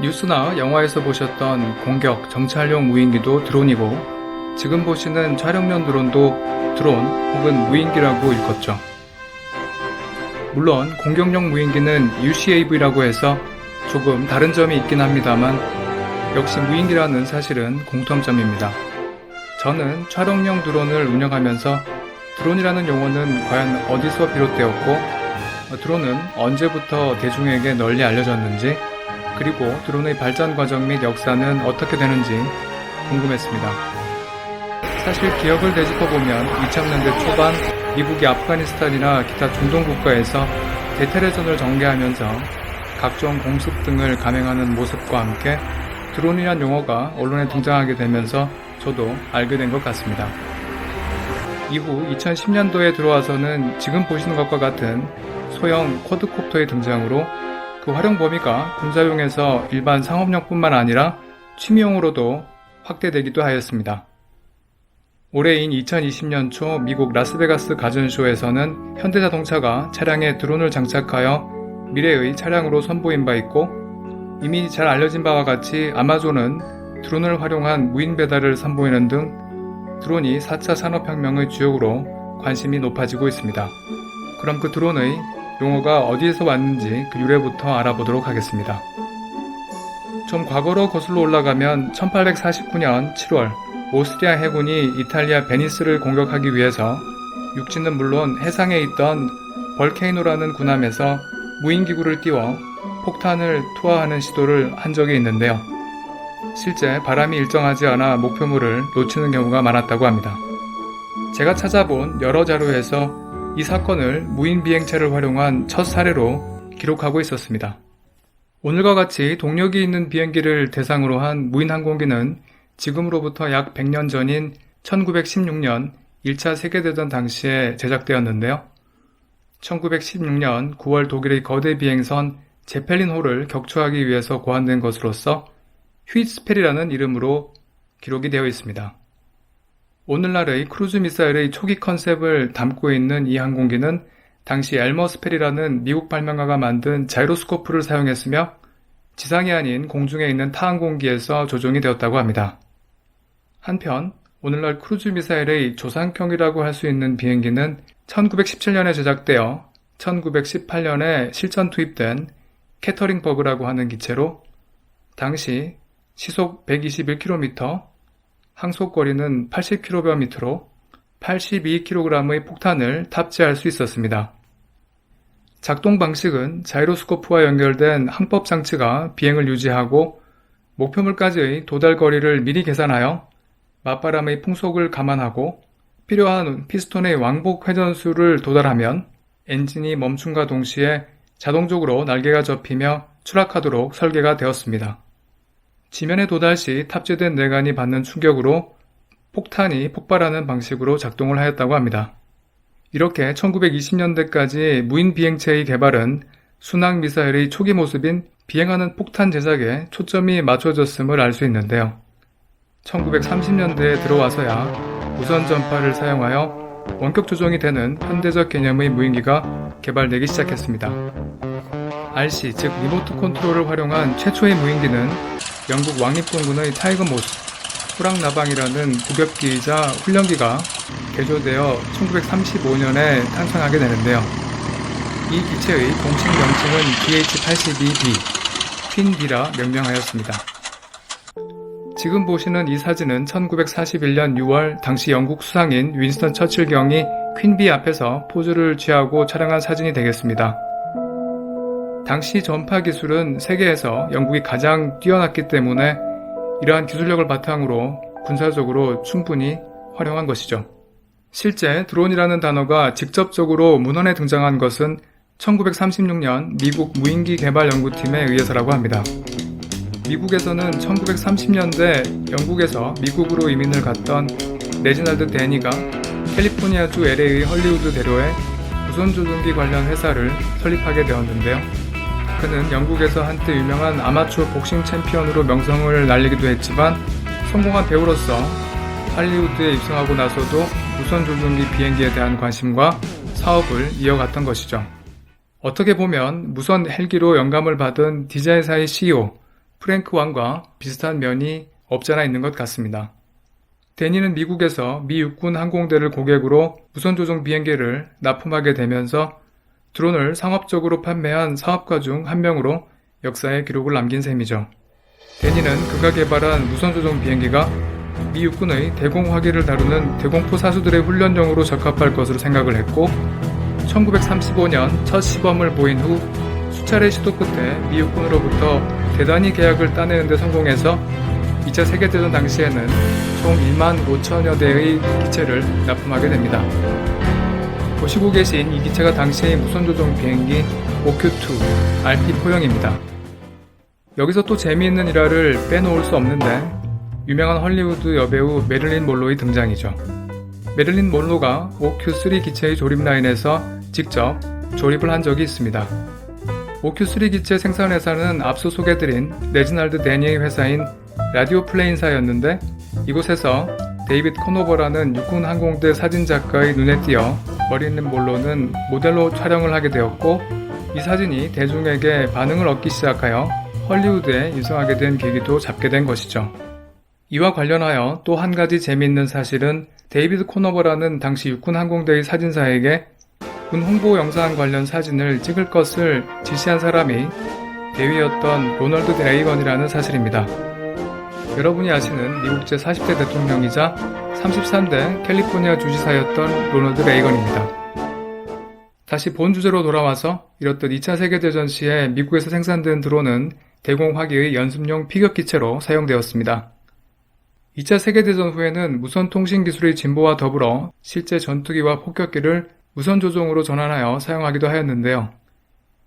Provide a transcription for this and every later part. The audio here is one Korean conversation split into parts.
뉴스나 영화에서 보셨던 공격, 정찰용 무인기도 드론이고 지금 보시는 촬영용 드론도 드론 혹은 무인기라고 일컫죠. 물론 공격용 무인기는 UCAV라고 해서 조금 다른 점이 있긴 합니다만 역시 무인기라는 사실은 공통점입니다. 저는 촬영용 드론을 운영하면서 드론이라는 용어는 과연 어디서 비롯되었고 드론은 언제부터 대중에게 널리 알려졌는지 그리고 드론의 발전 과정 및 역사는 어떻게 되는지 궁금했습니다. 사실 기억을 되짚어보면 2000년대 초반 미국이 아프가니스탄이나 기타 중동 국가에서 대테레전을 전개하면서 각종 공습 등을 감행하는 모습과 함께 드론이란 용어가 언론에 등장하게 되면서 저도 알게 된 것 같습니다. 이후 2010년도에 들어와서는 지금 보시는 것과 같은 소형 쿼드콥터의 등장으로 그 활용 범위가 군사용에서 일반 상업용뿐만 아니라 취미용으로도 확대되기도 하였습니다. 올해인 2020년 초 미국 라스베가스 가전쇼에서는 현대자동차가 차량에 드론을 장착하여 미래의 차량으로 선보인 바 있고 이미 잘 알려진 바와 같이 아마존은 드론을 활용한 무인 배달을 선보이는 등 드론이 4차 산업혁명의 주역으로 관심이 높아지고 있습니다. 그럼 그 드론의 용어가 어디에서 왔는지 그 유래부터 알아보도록 하겠습니다. 좀 과거로 거슬러 올라가면 1849년 7월 오스트리아 해군이 이탈리아 베니스를 공격하기 위해서 육지는 물론 해상에 있던 벌케이노라는 군함에서 무인기구를 띄워 폭탄을 투하하는 시도를 한 적이 있는데요. 실제 바람이 일정하지 않아 목표물을 놓치는 경우가 많았다고 합니다. 제가 찾아본 여러 자료에서 이 사건을 무인 비행체를 활용한 첫 사례로 기록하고 있었습니다. 오늘과 같이 동력이 있는 비행기를 대상으로 한 무인 항공기는 지금으로부터 약 100년 전인 1916년 1차 세계대전 당시에 제작되었는데요. 1916년 9월 독일의 거대 비행선 제펠린호를 격추하기 위해서 고안된 것으로서 휘스펠이라는 이름으로 기록이 되어 있습니다. 오늘날의 크루즈 미사일의 초기 컨셉을 담고 있는 이 항공기는 당시 엘머 스펠이라는 미국 발명가가 만든 자이로스코프를 사용했으며 지상이 아닌 공중에 있는 타 항공기에서 조종이 되었다고 합니다. 한편 오늘날 크루즈 미사일의 조상형이라고 할 수 있는 비행기는 1917년에 제작되어 1918년에 실전 투입된 캐터링 버그라고 하는 기체로 당시 시속 121km, 항속거리는 80km로 82kg의 폭탄을 탑재할 수 있었습니다. 작동 방식은 자이로스코프와 연결된 항법 장치가 비행을 유지하고 목표물까지의 도달 거리를 미리 계산하여 맞바람의 풍속을 감안하고 필요한 피스톤의 왕복 회전수를 도달하면 엔진이 멈춤과 동시에 자동적으로 날개가 접히며 추락하도록 설계가 되었습니다. 지면에 도달 시 탑재된 내관이 받는 충격으로 폭탄이 폭발하는 방식으로 작동을 하였다고 합니다. 이렇게 1920년대까지 무인 비행체의 개발은 순항 미사일의 초기 모습인 비행하는 폭탄 제작에 초점이 맞춰졌음을 알 수 있는데요. 1930년대에 들어와서야 무선 전파를 사용하여 원격 조종이 되는 현대적 개념의 무인기가 개발되기 시작했습니다. RC, 즉 리모트 컨트롤을 활용한 최초의 무인기는 영국 왕립공군의 타이거 모스, 후랑나방이라는 구급기이자 훈련기가 개조되어 1935년에 탄생하게 되는데요. 이 기체의 공식 명칭은 DH-82B, 퀸비라 명명하였습니다. 지금 보시는 이 사진은 1941년 6월 당시 영국 수상인 윈스턴 처칠 경이 퀸비 앞에서 포즈를 취하고 촬영한 사진이 되겠습니다. 당시 전파 기술은 세계에서 영국이 가장 뛰어났기 때문에 이러한 기술력을 바탕으로 군사적으로 충분히 활용한 것이죠. 실제 드론이라는 단어가 직접적으로 문헌에 등장한 것은 1936년 미국 무인기 개발 연구팀에 의해서라고 합니다. 미국에서는 1930년대 영국에서 미국으로 이민을 갔던 레지날드 데니가 캘리포니아주 LA의 헐리우드 대로에 무선 조종기 관련 회사를 설립하게 되었는데요. 그는 영국에서 한때 유명한 아마추어 복싱 챔피언으로 명성을 날리기도 했지만 성공한 배우로서 할리우드에 입성하고 나서도 무선 조종기 비행기에 대한 관심과 사업을 이어갔던 것이죠. 어떻게 보면 무선 헬기로 영감을 받은 디자회사의 CEO 프랭크 왕과 비슷한 면이 없잖아 있는 것 같습니다. 데니는 미국에서 미 육군 항공대를 고객으로 무선 조종 비행기를 납품하게 되면서 드론을 상업적으로 판매한 사업가 중 한 명으로 역사에 기록을 남긴 셈이죠. 데니는 그가 개발한 무선 조종 비행기가 미 육군의 대공 화기를 다루는 대공포 사수들의 훈련용으로 적합할 것으로 생각을 했고 1935년 첫 시범을 보인 후 수차례 시도 끝에 미 육군으로부터 대단히 계약을 따내는 데 성공해서 2차 세계대전 당시에는 총 1만 5천여 대의 기체를 납품하게 됩니다. 보시고 계신 이 기체가 당시의 무선조종 비행기 OQ-2 RP-포형입니다. 여기서 또 재미있는 일화를 빼놓을 수 없는데 유명한 헐리우드 여배우 메릴린 몰로의 등장이죠. 메릴린 몰로가 OQ-3 기체의 조립 라인에서 직접 조립을 한 적이 있습니다. OQ-3 기체 생산 회사는 앞서 소개드린 레지날드 데니의 회사인 라디오 플레인사였는데 이곳에서 데이빗 코노버라는 육군 항공대 사진작가의 눈에 띄어 머리는 몰로는 모델로 촬영을 하게 되었고 이 사진이 대중에게 반응을 얻기 시작하여 헐리우드에 유성하게 된 계기도 잡게 된 것이죠. 이와 관련하여 또 한 가지 재미있는 사실은 데이비드 코너버라는 당시 육군 항공대의 사진사에게 군 홍보 영상 관련 사진을 찍을 것을 지시한 사람이 대위였던 로널드 레이건이라는 사실입니다. 여러분이 아시는 미국 제40대 대통령이자 33대 캘리포니아 주지사였던 로널드 레이건입니다. 다시 본 주제로 돌아와서 이렇듯 2차 세계대전 시에 미국에서 생산된 드론은 대공 화기의 연습용 피격 기체로 사용되었습니다. 2차 세계대전 후에는 무선 통신 기술의 진보와 더불어 실제 전투기와 폭격기를 무선 조종으로 전환하여 사용하기도 하였는데요.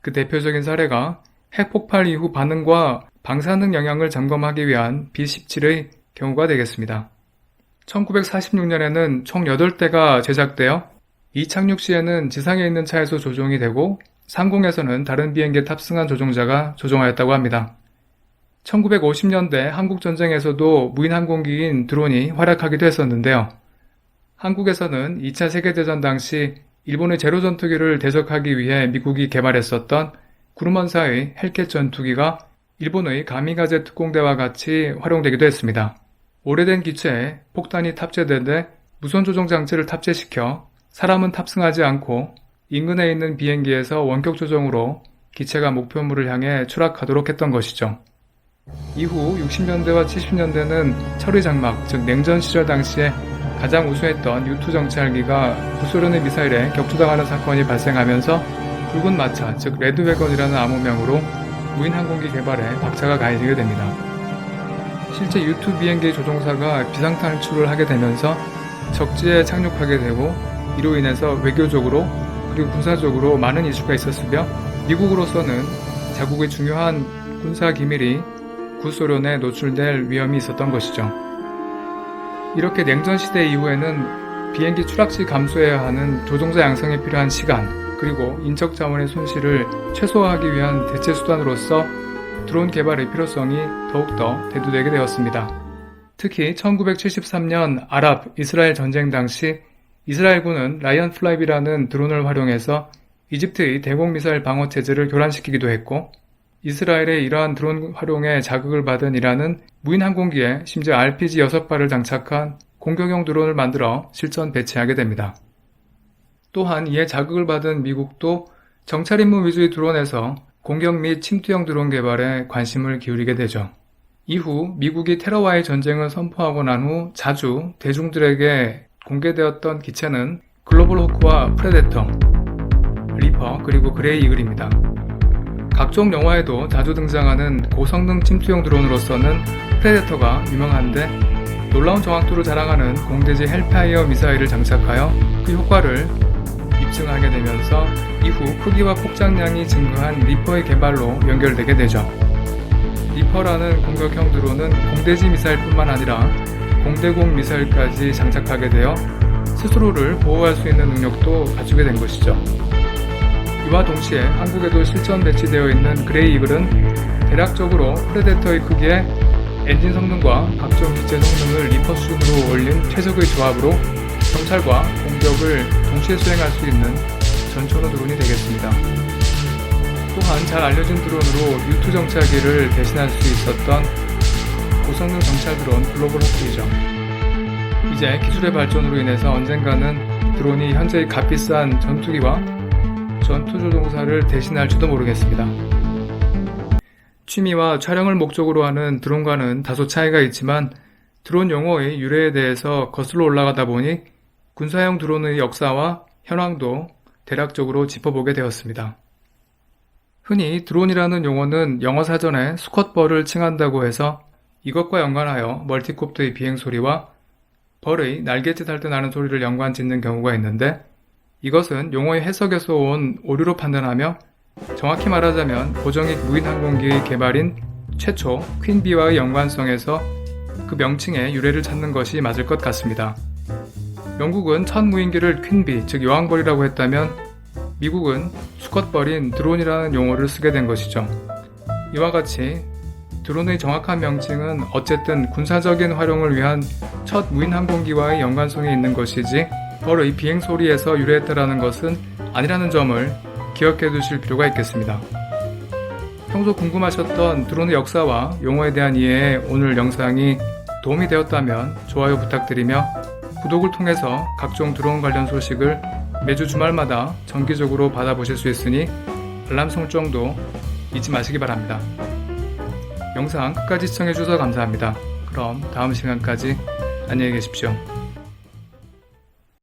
그 대표적인 사례가 핵폭발 이후 반응과 방사능 영향을 점검하기 위한 B-17의 경우가 되겠습니다. 1946년에는 총 8대가 제작되어 이 착륙 시에는 지상에 있는 차에서 조종이 되고 상공에서는 다른 비행기에 탑승한 조종자가 조종하였다고 합니다. 1950년대 한국전쟁에서도 무인 항공기인 드론이 활약하기도 했었는데요. 한국에서는 2차 세계대전 당시 일본의 제로 전투기를 대적하기 위해 미국이 개발했었던 구르먼사의 헬켓 전투기가 일본의 가미가제 특공대와 같이 활용되기도 했습니다. 오래된 기체에 폭탄이 탑재되되 무선 조종 장치를 탑재시켜 사람은 탑승하지 않고 인근에 있는 비행기에서 원격 조종으로 기체가 목표물을 향해 추락하도록 했던 것이죠. 이후 60년대와 70년대는 철의 장막, 즉 냉전 시절 당시에 가장 우수했던 U2 정찰기가 구소련의 미사일에 격추당하는 사건이 발생하면서 붉은 마차, 즉 레드웨건이라는 암호명으로 무인 항공기 개발에 박차가 가해지게 됩니다. 실제 U2 비행기 조종사가 비상탈출을 하게 되면서 적지에 착륙하게 되고 이로 인해서 외교적으로 그리고 군사적으로 많은 이슈가 있었으며 미국으로서는 자국의 중요한 군사 기밀이 구소련에 노출될 위험이 있었던 것이죠. 이렇게 냉전 시대 이후에는 비행기 추락시 감소해야 하는 조종자 양성에 필요한 시간 그리고 인적 자원의 손실을 최소화하기 위한 대체 수단으로서 드론 개발의 필요성이 더욱더 대두되게 되었습니다. 특히 1973년 아랍 이스라엘 전쟁 당시 이스라엘군은 라이언 플라이비라는 드론을 활용해서 이집트의 대공 미사일 방어 체제를 교란시키기도 했고 이스라엘의 이러한 드론 활용에 자극을 받은 이란은 무인 항공기에 심지어 RPG 6발을 장착한 공격용 드론을 만들어 실전 배치하게 됩니다. 또한 이에 자극을 받은 미국도 정찰 임무 위주의 드론에서 공격 및 침투형 드론 개발에 관심을 기울이게 되죠. 이후 미국이 테러와의 전쟁을 선포하고 난 후 자주 대중들에게 공개되었던 기체는 글로벌 호크와 프레데터, 리퍼 그리고 그레이 이글입니다. 각종 영화에도 자주 등장하는 고성능 침투형 드론으로서는 프레데터가 유명한데 놀라운 정확도를 자랑하는 공대지 헬파이어 미사일을 장착하여 그 효과를 입증하게 되면서 이후 크기와 폭장량이 증가한 리퍼의 개발로 연결되게 되죠. 리퍼라는 공격형 드론은 공대지 미사일뿐만 아니라 공대공 미사일까지 장착하게 되어 스스로를 보호할 수 있는 능력도 갖추게 된 것이죠. 이와 동시에 한국에도 실전 배치되어 있는 그레이 이글은 대략적으로 프레데터의 크기에 엔진 성능과 각종 기체 성능을 리퍼 수준으로 올린 최적의 조합으로 정찰과 공격을 동시에 수행할 수 있는 전초로 드론이 되겠습니다. 또한 잘 알려진 드론으로 유투 정찰기를 대신할 수 있었던 고성능 정찰 드론 글로벌 호크이죠. 이제 기술의 발전으로 인해서 언젠가는 드론이 현재의 값비싼 전투기와 전투조종사를 대신할지도 모르겠습니다. 취미와 촬영을 목적으로 하는 드론과는 다소 차이가 있지만 드론 용어의 유래에 대해서 거슬러 올라가다 보니 군사용 드론의 역사와 현황도 대략적으로 짚어보게 되었습니다. 흔히 드론이라는 용어는 영어 사전에 수컷벌을 칭한다고 해서 이것과 연관하여 멀티콥터의 비행 소리와 벌의 날갯짓 할 때 나는 소리를 연관 짓는 경우가 있는데 이것은 용어의 해석에서 온 오류로 판단하며 정확히 말하자면 고정익 무인 항공기의 개발인 최초 퀸비와의 연관성에서 그 명칭의 유래를 찾는 것이 맞을 것 같습니다. 영국은 첫 무인기를 퀸비, 즉 여왕벌이라고 했다면 미국은 수컷벌인 드론이라는 용어를 쓰게 된 것이죠. 이와 같이 드론의 정확한 명칭은 어쨌든 군사적인 활용을 위한 첫 무인 항공기와의 연관성이 있는 것이지 벌의 비행 소리에서 유래했다라는 것은 아니라는 점을 기억해 두실 필요가 있겠습니다. 평소 궁금하셨던 드론의 역사와 용어에 대한 이해에 오늘 영상이 도움이 되었다면 좋아요 부탁드리며 구독을 통해서 각종 드론 관련 소식을 매주 주말마다 정기적으로 받아보실 수 있으니 알람 설정도 잊지 마시기 바랍니다. 영상 끝까지 시청해주셔서 감사합니다. 그럼 다음 시간까지 안녕히 계십시오.